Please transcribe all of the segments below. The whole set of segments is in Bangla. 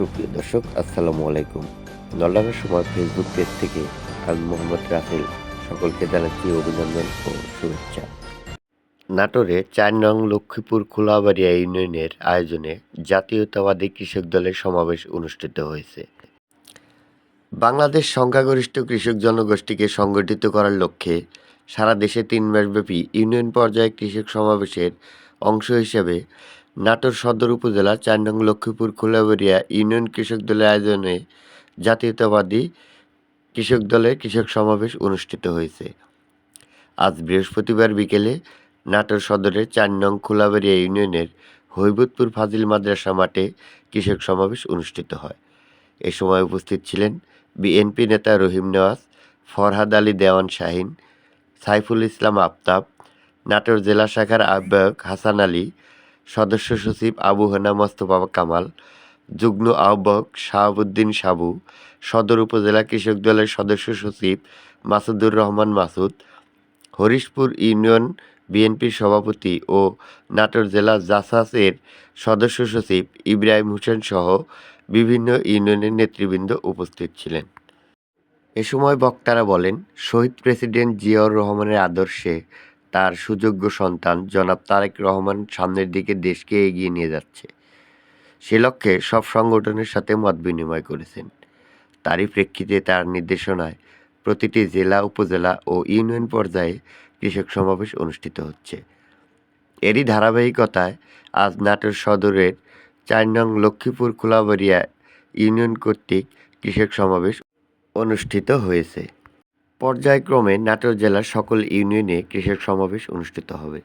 সুপ্রিয় দর্শক, আসসালামু আলাইকুম। নল্লামের সময় ফেসবুক পেজ থেকে আমি মোহাম্মদ রাফেল সকলকে জানাচ্ছি অভিনন্দন ও শুভেচ্ছা। নাটোরে চার নং লক্ষ্মীপুর খোলাবাড়িয়া ইউনিয়নের আয়োজনে জাতীয়তাবাদী কৃষক দলের সমাবেশ অনুষ্ঠিত হয়েছে। বাংলাদেশ সংখ্যাগরিষ্ঠ কৃষক জনগোষ্ঠীকে সংগঠিত করার লক্ষ্যে সারা দেশে তিন মাসব্যাপী ইউনিয়ন পর্যায়ে কৃষক সমাবেশের অংশ হিসেবে নাটোর সদর উপজেলা চার নং লক্ষ্মীপুর খোলাবাড়িয়া ইউনিয়ন কৃষক দলের আয়োজনে জাতীয়তাবাদী কৃষক দলের কৃষক সমাবেশ অনুষ্ঠিত হয়েছে। আজ বৃহস্পতিবার বিকেলে নাটোর সদরের চার নং খোলাবাড়িয়া ইউনিয়নের হৈবতপুর ফাজিল মাদ্রাসা মাঠে কৃষক সমাবেশ অনুষ্ঠিত হয়। এ সময় উপস্থিত ছিলেন বিএনপি নেতা রহিম নেওয়াজ, ফরহাদ আলী দেওয়ান শাহিন, সাইফুল ইসলাম আফতাব, নাটোর জেলা শাখার আহ্বায়ক হাসান আলী সদস্য সচিব আবু হেনা মোস্তফা কামাল, যুগ্ম আহ্বায়ক শাহাবুদ্দিন সাবু, সদর উপজেলা কৃষক দলের সদস্য সচিব মাসুদুর রহমান মাসুদ, হরিশপুর ইউনিয়ন বিএনপির সভাপতি ও নাটোর জেলা জাসাসের সদস্য সচিব ইব্রাহিম হোসেন সহ বিভিন্ন ইউনিয়নের নেতৃবৃন্দ উপস্থিত ছিলেন। এ সময় বক্তারা বলেন, শহীদ প্রেসিডেন্ট জিয়াউর রহমানের আদর্শে তার সুযোগ্য সন্তান জনাব তারেক রহমান সামনের দিকে দেশকে এগিয়ে নিয়ে যাচ্ছে। সে লক্ষ্যে সব সংগঠনের সাথে মত বিনিময় করেছেন। তারই প্রেক্ষিতে তার নির্দেশনায় প্রতিটি জেলা, উপজেলা ও ইউনিয়ন পর্যায়ে কৃষক সমাবেশ অনুষ্ঠিত হচ্ছে। এরই ধারাবাহিকতায় আজ নাটোর সদরের চার নং লক্ষ্মীপুর, খোলাবাড়িয়া ইউনিয়ন কর্তৃক কৃষক সমাবেশ অনুষ্ঠিত হয়েছে। পর্যায়ক্রমে নাটোর জেলার সকল ইউনিয়নে কৃষক সমাবেশ অনুষ্ঠিত হবে।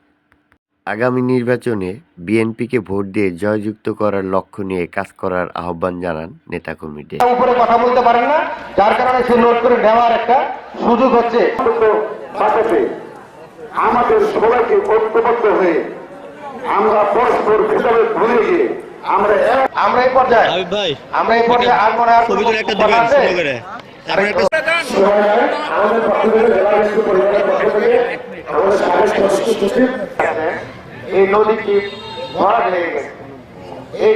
আগামী নির্বাচনে বিএনপিকে ভোট দিয়ে জয়যুক্ত করার লক্ষ্য নিয়ে কাজ করার আহ্বান জানান নেতাকর্মীদের। উপরে কথা বলতে পারেন না যার কারণে সে নোট করে নেওয়ার একটা সুযোগ হচ্ছে। আমাদের সবাইকে ঐক্যবদ্ধ হয়ে আমরা পরস্পর ভেদাভেদ ভুলে গিয়ে আমরা আমরা এই পর্যায়ে আমরা এই পর্যায়ে আর মনে হয় ছবি একটা দিবেন এই নদীটি ভরা হয়ে গেছে। এই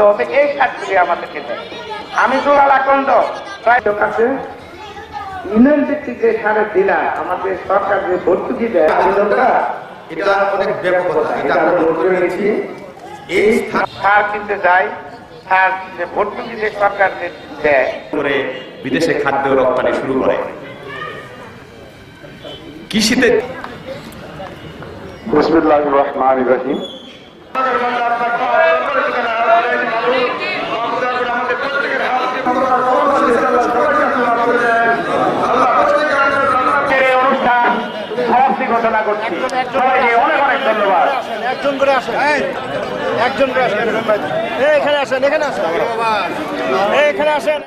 হবে এই আমাদেরকে দেয় আমি জোড়াল আকন্দ প্রায় কাছে ইউনিয়ন ভিত্তিক যে সারের দিলা আমাদের সরকার যে ভর্তুকি দেয় আবেদনটা এটা অনেক ব্যাপকতা এটা আমরা নোট করে নিয়েছি। এই সার কিনতে যাই। সার যে ভর্তুকি যে সরকার দেয় করে বিদেশে খাদ্য রপ্তানি শুরু করে। কৃষিতে রহিম। ঘোষণা করছি। সবাইকে অনেক অনেক ধন্যবাদ। একজন করে আসেন। একজন করে আসেন এখানে আসেন এখানে আসেন। এখানে আসেন।